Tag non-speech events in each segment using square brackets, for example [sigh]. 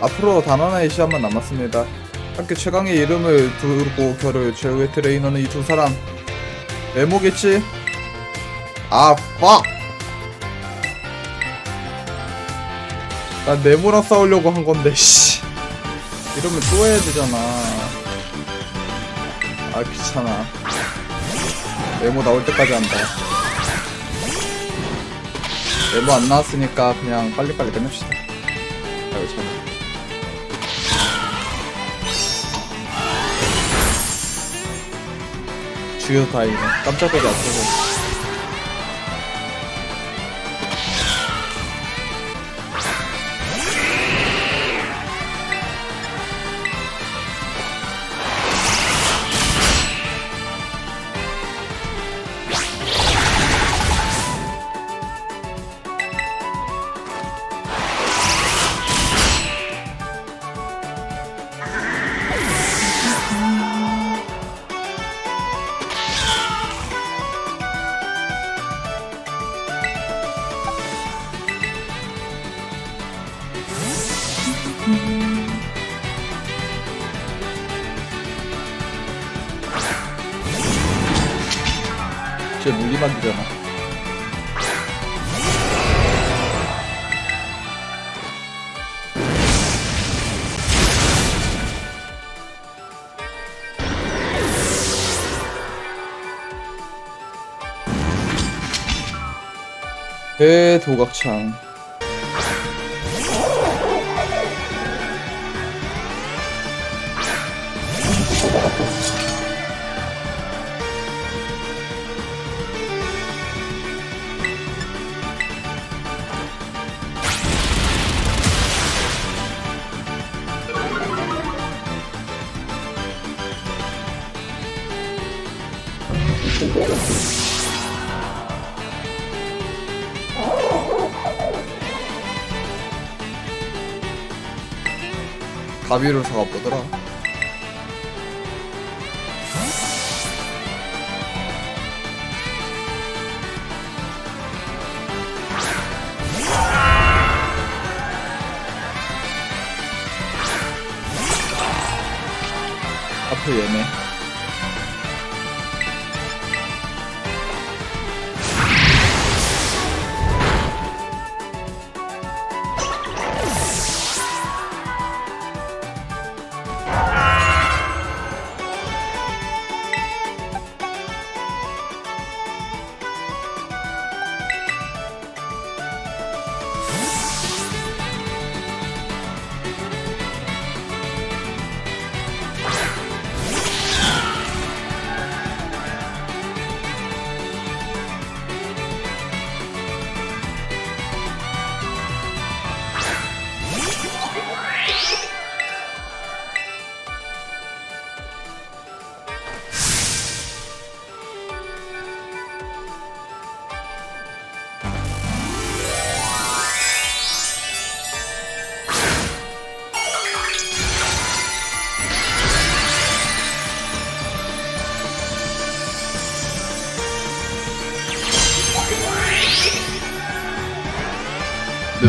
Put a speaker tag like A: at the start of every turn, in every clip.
A: 앞으로 단 하나의 시합만 남았습니다. 학교 최강의 이름을 두고 겨룰 최후의 트레이너는 이 두 사람. 네모겠지? 아, 빡! 난 네모랑 싸우려고 한 건데, 씨. 이러면 또 해야 되잖아. 아, 귀찮아. 네모 나올 때까지 한다. 네모 안 나왔으니까 그냥 빨리빨리 끝냅시다. 아이고, 참. 주요 다이네. 깜짝 앞 서서. 진짜 물리만두잖아. 대도각창 가비로사가 뭐더라? 앞에 얘네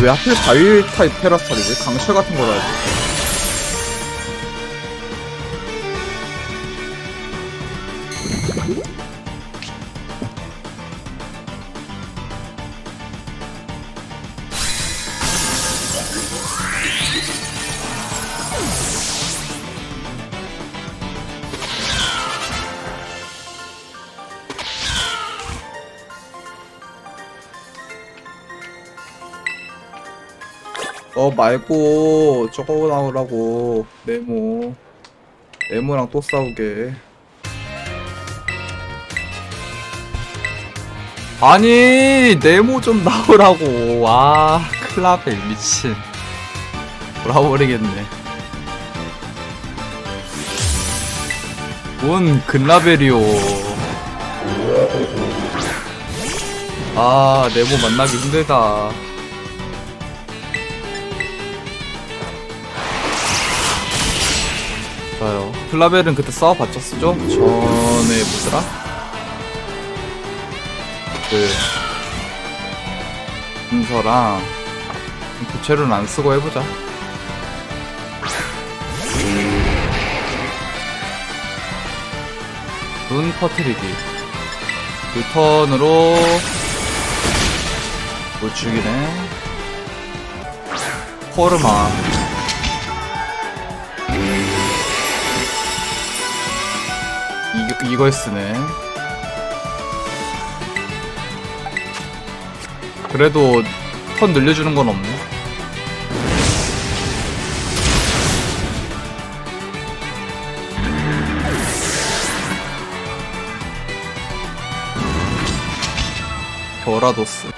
A: 왜 하필 바위 타입 테라스탈이지? 강철 같은 거라 해야 돼. 어 말고 저거 나오라고. 네모. 네모랑 또 싸우게. 아니 네모 좀 나오라고. 와 클라벨 미친. 돌아버리겠네. 뭔 근라벨이요 아 네모 만나기 힘들다 플라벨은 그때 싸워봤죠, 쓰죠? 전에 뭐더라? 그 문서랑 교체로는 안 쓰고 해보자. 눈 퍼트리기 그 턴으로 못 죽이네 포르마 이, 이걸 쓰네. 그래도 턴 늘려주는 건 없네. 도라도스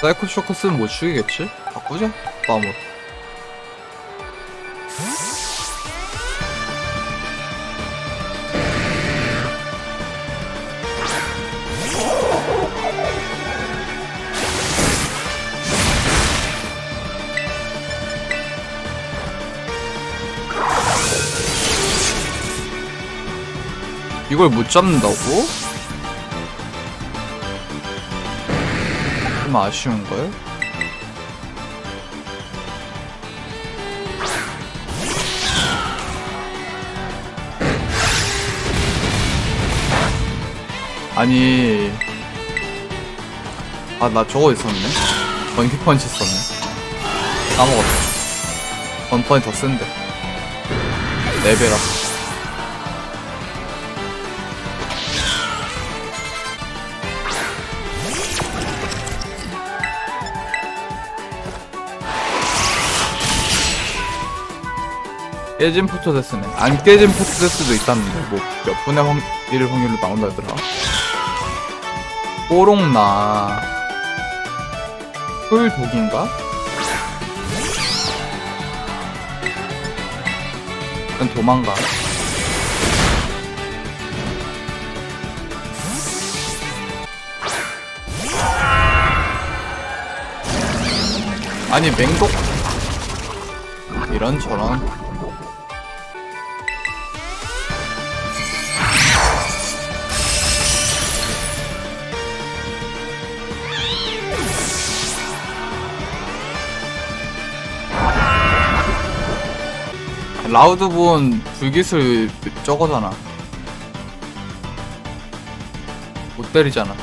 A: 사이코 쓰면 못 죽이겠지? 바꾸자 빠물 이걸 못 잡는다고? 좀 아쉬운걸? 아니. 아 나 저거 있었네. 번키펀치 있었네. 까먹었어 번펀이 더 센데 4배라 깨진 포토데스네. 안 깨진 포토데스도 있다는데, 뭐, 몇 분의 확, 일 확률로 나온다 더라. 뽀롱나. 풀독인가? 일단 도망가. 아니, 맹독. 이런 저런. 라우드본 불기술 저거잖아. 못 때리잖아.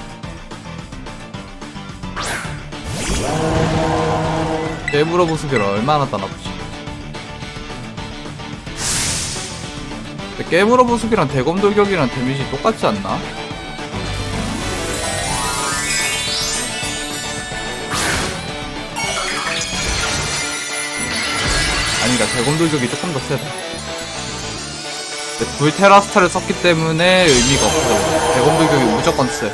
A: 깨물어 보스기를 얼마나 따나보지. 깨물어 보스기랑 대검 돌격이랑 데미지 똑같지 않나? 아니다 대검 돌격이 조금 더 세다. 불테라스타를 썼기 때문에 의미가 없어. 대검 돌격이 무조건 세.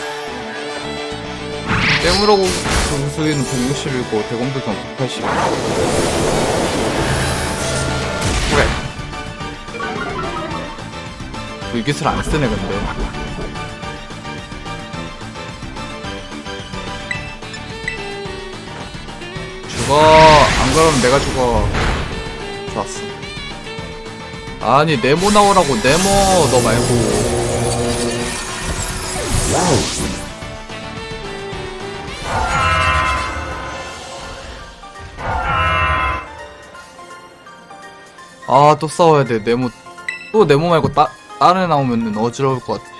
A: 깨물어 보스기는 160이고 대검 돌격은 180. 그래. 불기술 안 쓰네 근데. 죽어. 안 그러면 내가 죽어. 좋았어. 아니 네모 나오라고 네모 너 말고. 아 또 싸워야 돼 네모 또 네모 말고 따 다른 애 나오면 어지러울 것 같아.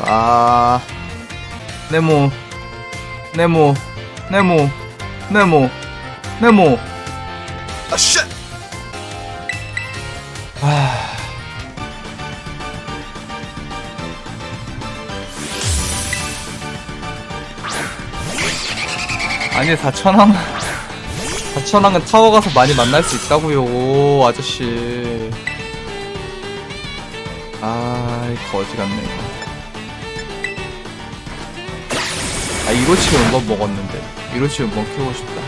A: 아 네모 네모 네모 네모 네모. 아쉣! 아. 아니 4천원 4천원은 타워 가서 많이 만날 수 있다고요 아저씨. 아이 거지 같네 이거 아 이로치 원번 먹었는데. 이로치 원번 키우고 싶다.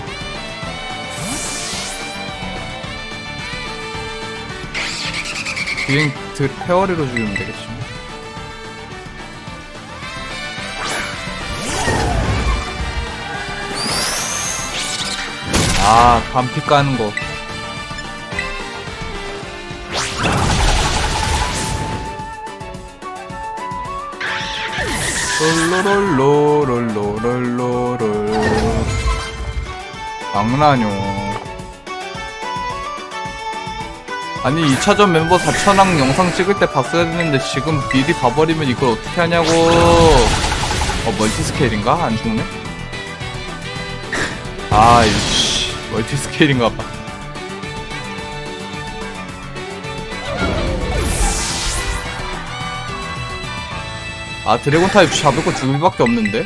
A: 비행 드 페어리로 죽이면 되겠지. 뭐. 아 반피 까는 거 롤로롤로롤로롤로롤 망나뇽 아니 2차전 멤버 4천왕 영상 찍을 때 봤어야 되는데 지금 미리 봐버리면 이걸 어떻게 하냐고 어 멀티스케일인가? 안 죽네? 아이씨 멀티스케일인가 봐 아 드래곤 타입 잡을 거 두 개밖에 없는데?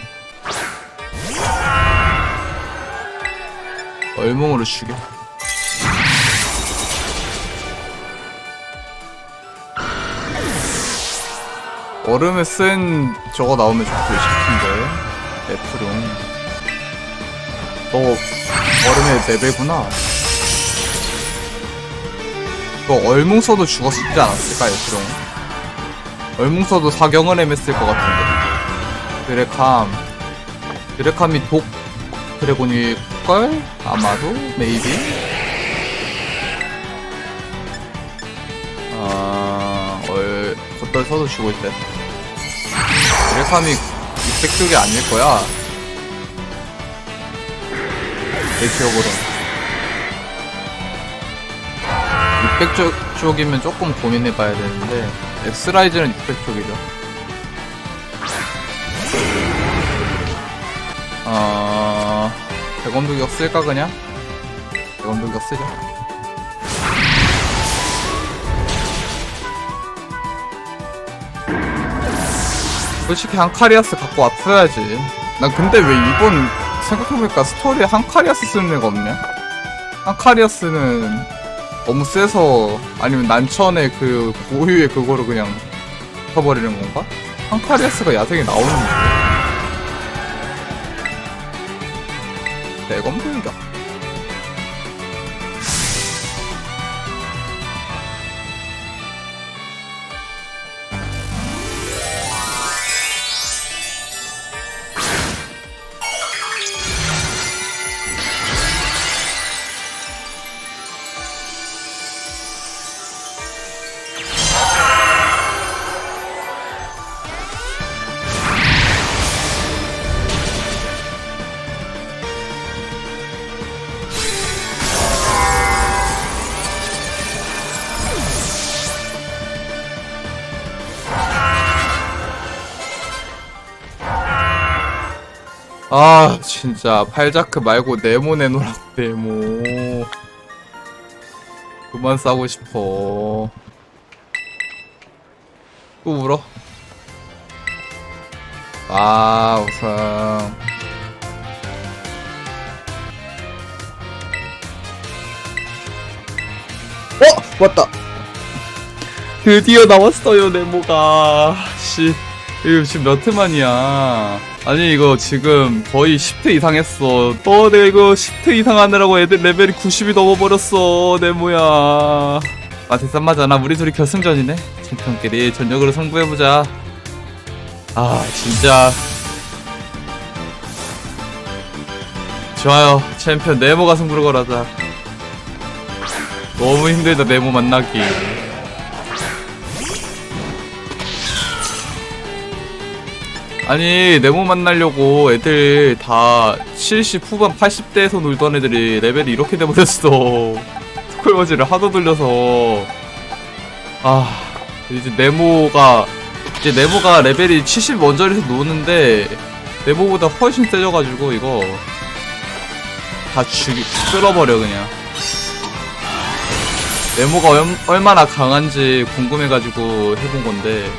A: 얼몽으로 죽여. 얼음에 쓴 저거 나오면 좋고 싶은데. 애플용 너 얼음의 레벨구나. 너 얼뭉 써도 죽었지 않았을까 애플용 얼뭉 써도 사경을 헤맸을 것 같은데 드래캄 드래캄이 독 드래곤일걸? 아마도? 메이비? 아... 얼... 겉돌 써도 죽을 듯 드래캄이 600 쪽이 아닐 거야 내 기억으론 600 쪽, 쪽이면 조금 고민해봐야 되는데 엑스라이즈는 600 쪽이죠 어... 백원 돌격 쓸까 그냥? 백원 돌격 쓰자 솔직히 한카리아스 갖고 왔어야지 난 근데 왜 이번 생각해보니까 스토리에 한카리아스 쓰는 애가 없냐? 한카리아스는 너무 세서 아니면 난천의 그 고유의 그거를 그냥 쳐버리는 건가? 한카리아스가 야생에 나오는데 대검 돌격 아 진짜. 팔자크 말고 네모 내놓으라고 네모. 그만 싸고 싶어. 또 울어? 아 우상. 어! 왔다. 드디어 나왔어요 네모가. 씨 이거 지금 몇 회만이야 아니 이거 지금 거의 10회 이상 했어. 어 내가 이거 10회 이상 하느라고 애들 레벨이 90이 넘어버렸어. 네모야. 아 대쌈마잖아 우리 둘이 결승전이네. 챔피언끼리 전력으로 승부해보자. 아 진짜. 좋아요. 챔피언 네모가 승부를 걸어자 너무 힘들다 네모 만나기 아니 네모 만나려고 애들 다 70 후반 80대에서 놀던 애들이 레벨이 이렇게 돼버렸어. [laughs] 스콜버지를 하도 돌려서. 아 이제 네모가 이제 네모가 레벨이 70 원저리에서 노는데 네모보다 훨씬 세져가지고 이거 다 죽이 쓸어버려 그냥. 네모가 얼, 얼마나 강한지 궁금해가지고 해본 건데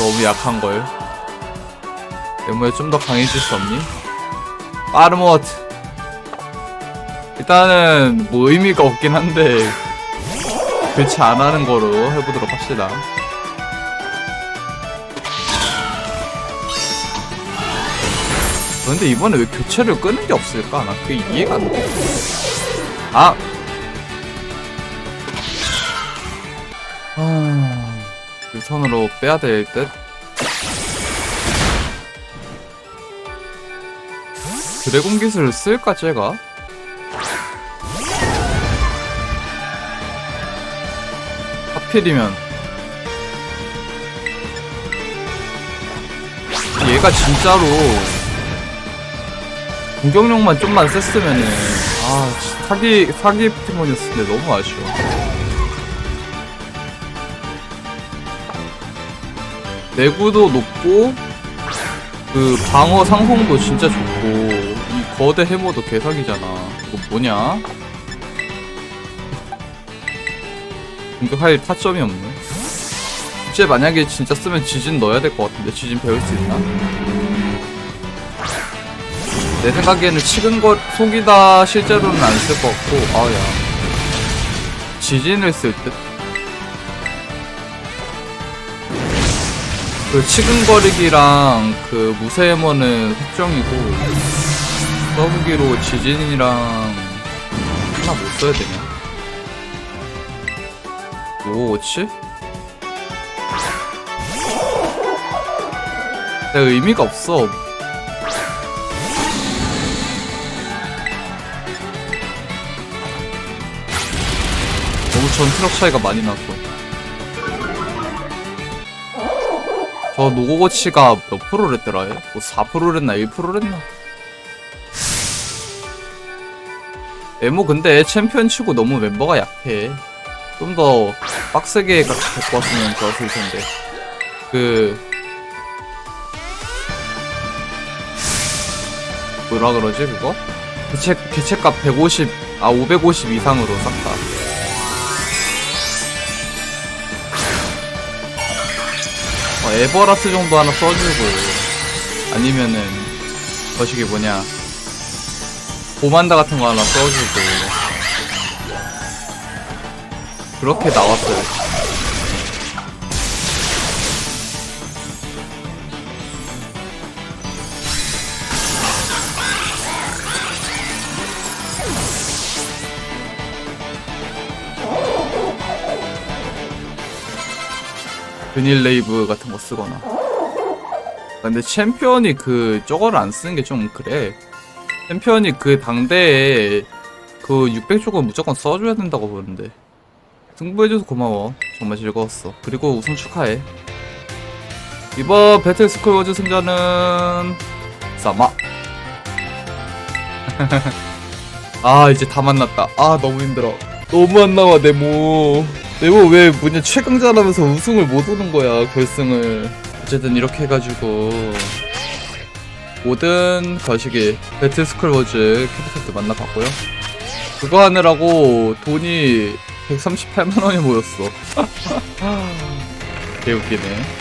A: 너무 약한걸 네모에 좀더 강해질 수 없니? 빠르모트 일단은 뭐 의미가 없긴 한데 교체 안 하는 거로 해보도록 합시다 근데 이번에 왜 교체를 끄는 게 없을까? 나 그게 이해가 안 돼. 아! 아... 유선으로 빼야 될 듯? 드래곤 기술을 쓸까, 제가? 하필이면 얘가 진짜로 공격력만 좀만 셌으면은 아 사기 사기 포켓몬이었을 텐데 너무 아쉬워. 내구도 높고 그 방어 상성도 진짜 좋고 이 거대 해머도 개사기잖아. 이거 뭐냐? 공격할 타점이 없네. 이제 만약에 진짜 쓰면 지진 넣어야 될 것 같은데 지진 배울 수 있나? 내 생각에는 치근 거 속이다 실제로는 안 쓸 것 같고 아야 지진을 쓸 듯. 그 치근거리기랑 그 무쇠해머는 확정이고 써보기로 지진이랑 하나 못 써야 되냐? 오치? 내가 의미가 없어. 너무 전투력 차이가 많이 났어. 저 노고고치가 몇 프로랬더라? 얘? 뭐 4%랬나 1%랬나? 에모 근데 챔피언 치고 너무 멤버가 약해. 좀 더 빡세게 가- 갖고 왔으면 좋았을 텐데. 그 뭐라 그러지 그거? 개체 개체값 150, 아 550 이상으로 싹 다. 에버라스 정도 하나 써주고 아니면은 거시기 뭐냐 보만다 같은 거 하나 써주고 그렇게 나왔어요. 그닐 레이브 같은 거 쓰거나. 근데 챔피언이 그 저거를 안 쓰는 게 좀 그래. 챔피언이 그 당대에 그 600쪽은 무조건 써줘야 된다고 보는데. 승부해줘서 고마워. 정말 즐거웠어. 그리고 우승 축하해. 이번 배틀 스콜워즈 승자는 사마. [laughs] 아 이제 다 만났다. 아 너무 힘들어. 너무 안 나와 네모. 네모 왜 뭐냐 최강자라면서 우승을 못 오는 거야 결승을. 어쨌든 이렇게 해가지고 모든 거시기 배틀 스콜워즈 캐릭터들 만나봤고요. 그거 하느라고 돈이 138만 원이 모였어. [laughs] 개웃기네.